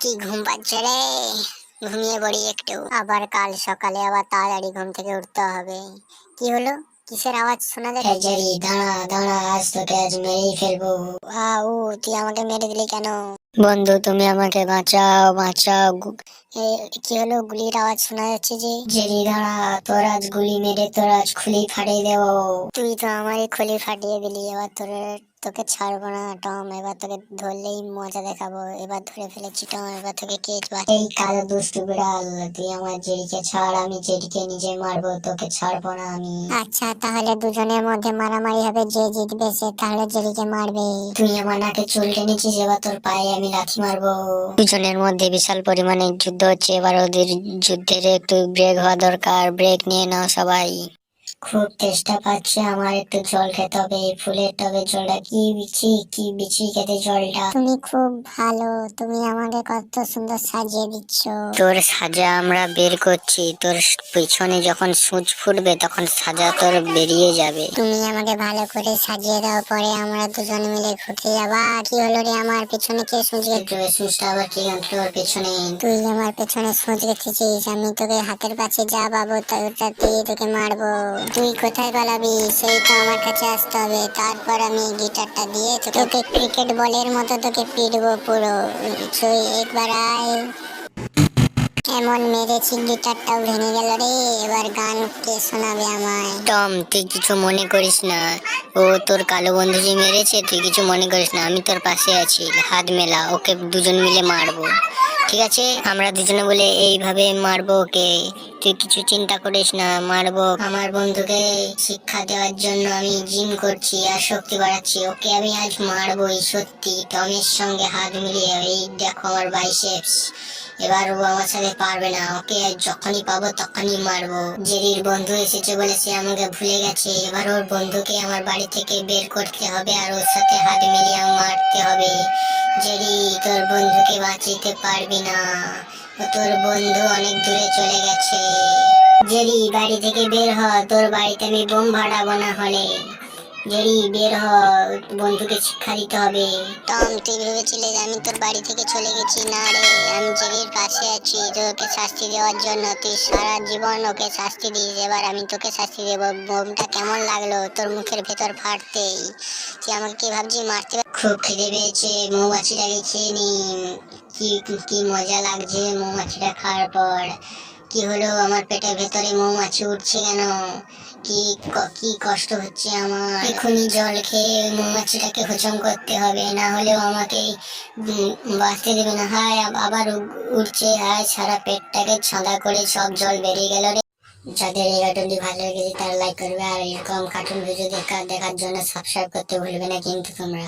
কি ঘুম পাচ্ছে রে? ঘুমিয়ে পড়ি একটু। আবার কাল সকালে আবার তাড়াতাড়ি ঘুম থেকে উঠতে হবে। কি হলো? কিসের আওয়াজ শোনা যাচ্ছে? জেরি দাঁড়া দাঁড়া আজ তোকে আজ মেরেই ফেলব। আউ তুই আমাকে মেরে দিলি কেন? বন্ধু তুমি আমাকে বাঁচাও বাঁচাও। কি হলো? গুলির আওয়াজ শোনা যাচ্ছে যে? জেরি দাঁড়া তোর আজ গুলি মেরে তোর আজ খুলি ফাটিয়ে দেবো। তুই তো আমারই খুলি ফাটিয়ে দিলি এবার তোর তোকে ছাড়বো না টম। এবার তোকে ধরলেই মজা দেখাবো। এবার ধরে ফেলেছি টম। এবার তোকে বা এই কালো দুষ্টু বিড়াল তুই আমার জেরিকে ছাড় আমি জেরিকে নিজে মারবো তোকে ছাড়বো না আমি। আচ্ছা তাহলে দুজনের মধ্যে মারামারি হবে যে জিতবে সে তাহলে জেরিকে মারবে। তুই আমার নাকে চুল টেনেছিস এবার তোর পায়ে আমি লাথি মারবো। দুজনের মধ্যে বিশাল পরিমাণে যুদ্ধ হচ্ছে এবার ওদের যুদ্ধের একটু ব্রেক হওয়া দরকার। ব্রেক নিয়ে নাও সবাই। খুব তেষ্টা পাচ্ছে আমার একটু জল খেতে হবে এই ফুলের টবে জলটা কি বিচি কি বিচি খেতে জলটা। তুমি খুব ভালো তুমি আমাকে কত সুন্দর সাজিয়ে দিচ্ছ। তোর সাজা আমরা বের করছি তোর পিছনে যখন সূচ ফুটবে তখন সাজা তোর বেরিয়ে যাবে। তুমি আমাকে ভালো করে সাজিয়ে দাও পরে আমরা দুজন মিলে ঘুরতে যাবা। কি হলো রে আমার পিছনে কে সূচ গেছে? সূচটা আবার কি তোর পিছনে? তুই আমার পেছনে সূচ গেছিস আমি তোকে হাতের কাছে যা পাবো তাতেই তোকে মারবো। তুই কোথায় পালাবি? সেই তো আমার কাছে আসতে হবে। তারপর আমি গিটারটা দিয়ে তোকে ক্রিকেট বলের মতো তোকে পিটবো পুরো। তুই একবার আয়। এমন মেরেছি গিটারটাও ভেঙে গেল রে। এবার গান কে শোনাবে আমায়? টম, তুই কিছু মনে করিস না। ও তোর কালো বন্ধু যে মেরেছে, তুই কিছু মনে করিস না। আমি তোর পাশে আছি। হাত মেলা, ওকে দুজন মিলে মারবো। ঠিক আছে? আমরা দুজনে বলে এইভাবে মারবো ওকে। তুই কিছু চিন্তা করিস না, মারবো। আমার বন্ধুকে শিক্ষা দেওয়ার জন্য আমি জিম করছি আর শক্তি বাড়াচ্ছি। ওকে আমি আজ মারবোই, সত্যি। টমের সঙ্গে হাত মিলিয়ে, এই দেখো আমার বাইসেপস। এবার ও আমার সাথে পারবে না। ওকে যখনই পাবো তখনই মারবো। জেরির বন্ধু এসেছে বলে সে আমাকে ভুলে গেছে। এবার ওর বন্ধুকে আমার বাড়ি থেকে বের করতে হবে আর ওর সাথে হাত মিলিয়ে মারতে হবে। জেরি তোর বন্ধুকে বাঁচাতে পারবি না তোর বন্ধু অনেক দূরে চলে গেছে। জেরি বাড়ি থেকে বের হ, তোর বাড়িতে আমি বোম ভাড়াবো না হলে। জেরি বের হ, বন্ধুকে শিক্ষা দিতে হবে। টম, তুই ভেবেছিলে যে আমি তোর বাড়ি থেকে চলে গেছি? না রে, আমি জেরির পাশে আছি। তোকে শাস্তি দেওয়ার জন্য তুই সারা জীবন ওকে শাস্তি দিস। এবার আমি তোকে শাস্তি দেবো। বোমটা কেমন লাগল? তোর মুখের ভেতর ফাটতেই। তুই আমাকে কি ভাবছি মারতে খুব খিদে পেয়েছে, মৌমাছিটাকে খেয়ে নি কি কি মজা লাগছে মৌমাছিটা খাওয়ার পর। কি হলো? আমার পেটের ভেতরে মৌমাছি উঠছে কেন? কি কি কষ্ট হচ্ছে আমার? এখনই জল খেয়ে মৌমাছিটাকে হজম করতে হবে, না হলেও আমাকে বাঁচতে দেবে না। হায় আবার উঠছে। হায়, সারা পেটটাকে ছাঁদা করে সব জল বেরিয়ে গেল রে। যাদের এই কার্টুনটি ভালো লেগেছে তারা লাইক করবে আর এরকম কার্টুন ভিডিও দেখা, দেখার জন্য সাবস্ক্রাইব করতে ভুলবে না কিন্তু তোমরা।